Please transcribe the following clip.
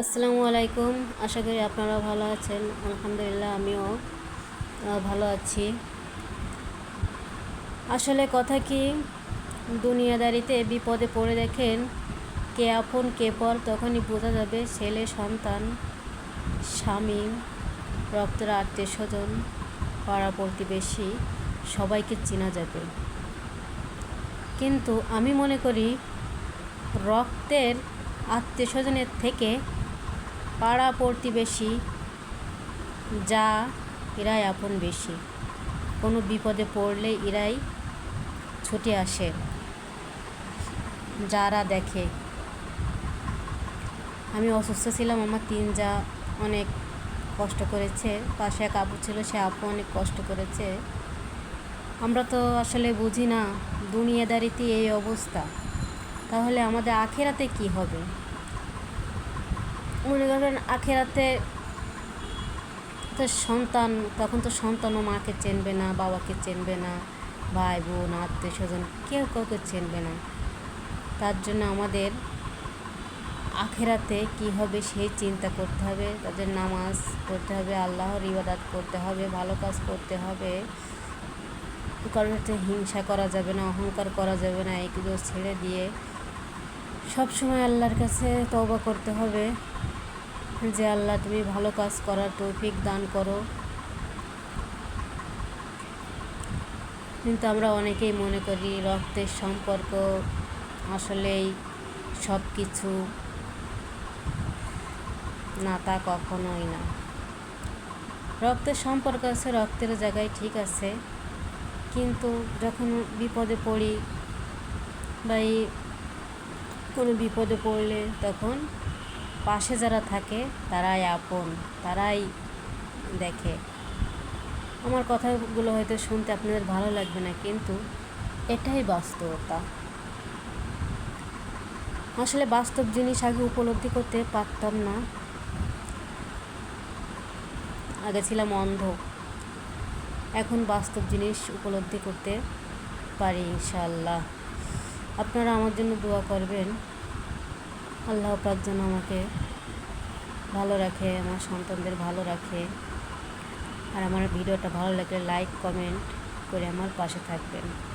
আসসালামু আলাইকুম। আশা করি আপনারা ভালো আছেন। আলহামদুলিল্লাহ, আমিও ভালো আছি। আসলে কথা কি, দুনিয়াদারিতে বিপদে পড়ে দেখেন কে আপন, কে পর, তখনই বোঝা যাবে ছেলে, সন্তান, স্বামী, রক্তের আত্মীয় স্বজন, পাড়া প্রতিবেশী, সবাইকে চেনা যাবে। কিন্তু আমি মনে করি, রক্তের আত্মীয় স্বজনের থেকে পাড়া প্রতিবেশী যা এরাই আপন বেশি। কোনো বিপদে পড়লে এরাই ছুটে আসে, যারা দেখে। আমি অসুস্থ ছিলাম, আমার তিন যা অনেক কষ্ট করেছে। পাশে এক আপু ছিল, সে আপু অনেক কষ্ট করেছে। আমরা তো আসলে বুঝি না, দুনিয়াদারিতে এই অবস্থা। তাহলে আমাদের আখেরাতে কি হবে? মনে করেন আখেরাতে তো সন্তান, তখন তো সন্তানও মাকে চেনবে না, বাবাকে চেনবে না, ভাই, বোন, আত্মীয় স্বজন কেউ কাউকে চেনবে না। তার জন্য আমাদের আখেরাতে কি হবে সেই চিন্তা করতে হবে। তাদের নামাজ পড়তে হবে, আল্লাহর ইবাদাত করতে হবে, ভালো কাজ করতে হবে। কারোর সাথে হিংসা করা যাবে না, অহংকার করা যাবে না, এগুলো ছেড়ে দিয়ে সব সময় আল্লাহর কাছে তওবা করতে হবে। যে আল্লাহ তুমি ভালো কাজ করার তৌফিক দান করো। কিন্তু আমরা অনেকেই মনে করি রক্তের সম্পর্ক আসলেই সব কিছু না তা কখনোই না। রক্তের সম্পর্ক আছে, রক্তের জায়গায় ঠিক আছে। কিন্তু যখন বিপদে পড়ি বা এই কোনো বিপদে পড়লে তখন পাশে যারা থাকে, তারাই আপন, তারাই দেখে। আমার কথাগুলো হয়তো শুনতে আপনাদের ভালো লাগবে না, কিন্তু এটাই বাস্তবতা। আসলে বাস্তব জিনিস আগে উপলব্ধি করতে পারতাম না। আগে ছিলাম অন্ধ। এখন বাস্তব জিনিস উপলব্ধি করতে পারি ইনশাল্লাহ আপনারা আমার জন্য দোয়া করবেন। আল্লাহ পাক যেন আমাকে ভালো রাখে, আমার সন্তানদের ভালো রাখে। আর আমার ভিডিওটা ভালো লাগলে লাইক কমেন্ট করে আমার পাশে থাকবেন।